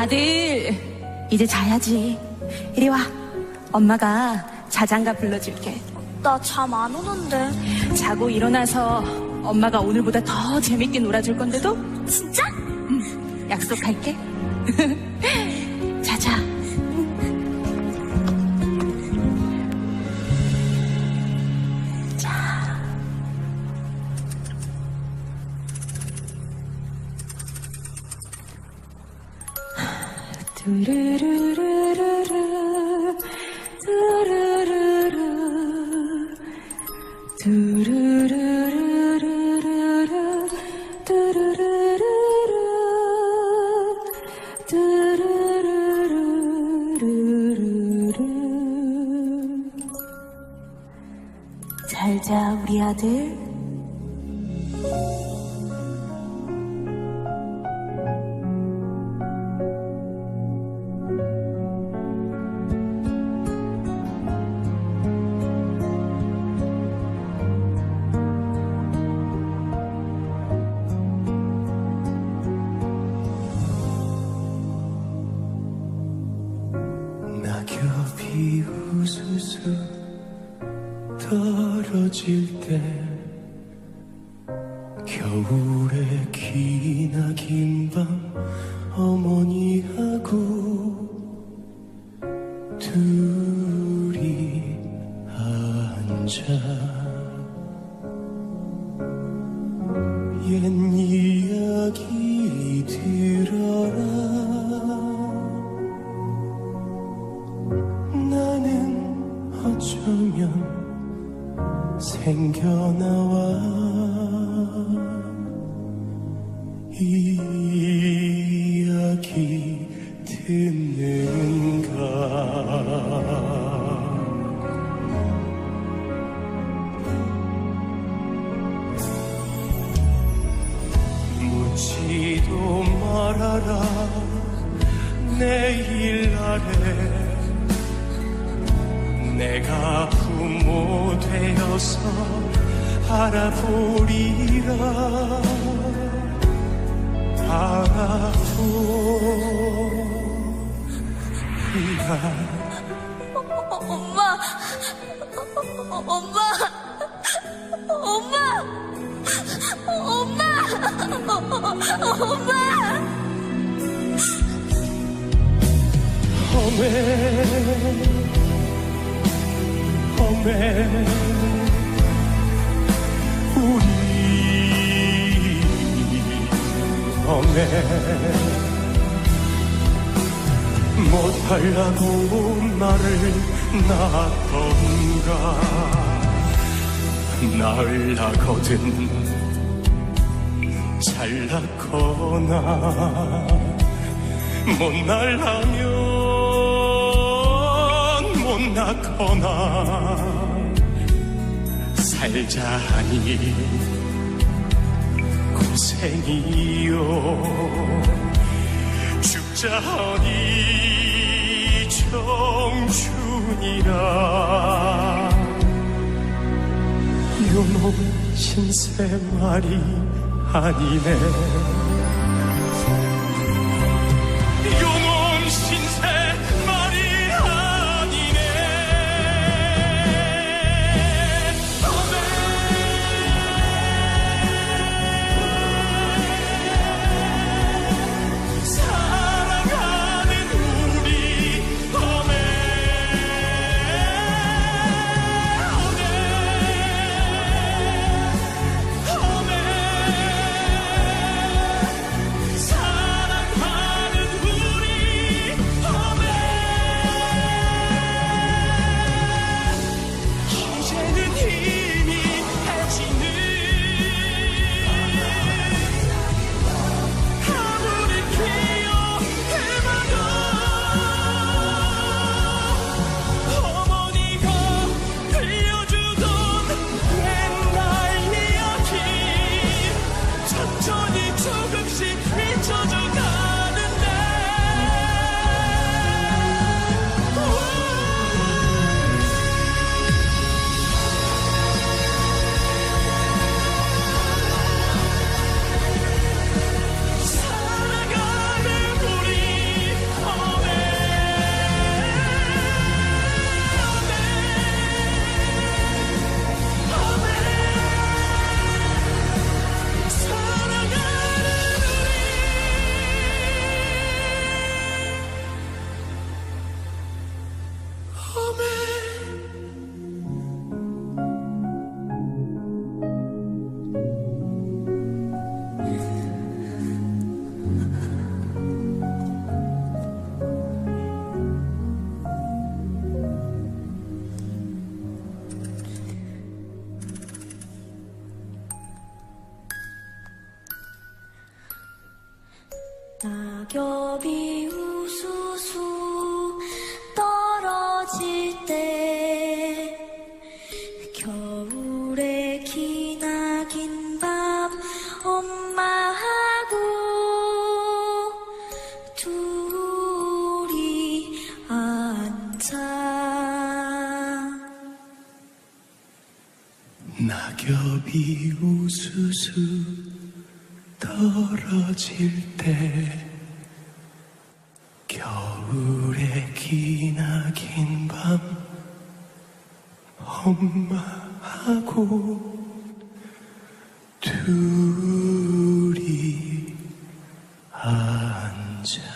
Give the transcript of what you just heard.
아들, 이제 자야지. 이리 와. 엄마가 자장가 불러줄게. 나 잠 안 오는데. 자고 일어나서 엄마가 오늘보다 더 재밌게 놀아줄 건데도 진짜? 약속할게. 두루루루루루, 두루루루, 두루루루루루, 두루루루루, 두루루루루루. 잘자 우리 아들 떨어질 때 겨울의 기나 긴 밤 어머니하고 둘이 앉아 옛 생겨나와 이야기 듣는가. 묻지도 말아라 내일 아래 내가 부모 되어서 알아보리라 알아보리라 엄마. 엄마. 엄마. 엄마. 엄마. 험 해 험해 우리 험해 못하려고 나를 낳던가 낳으려거든 잘났거나 못 날라면 못 낳거나 살자 하니 고생이요. 죽자 하니 청춘이라. 요놈 신세 말이 아니네 낙엽이 우수수 떨어질 때 겨울의 기나긴 밤 엄마하고 둘이 앉아. 낙엽이 우수수 떨어질 때 겨울의 기나긴 밤 엄마하고 둘이 앉아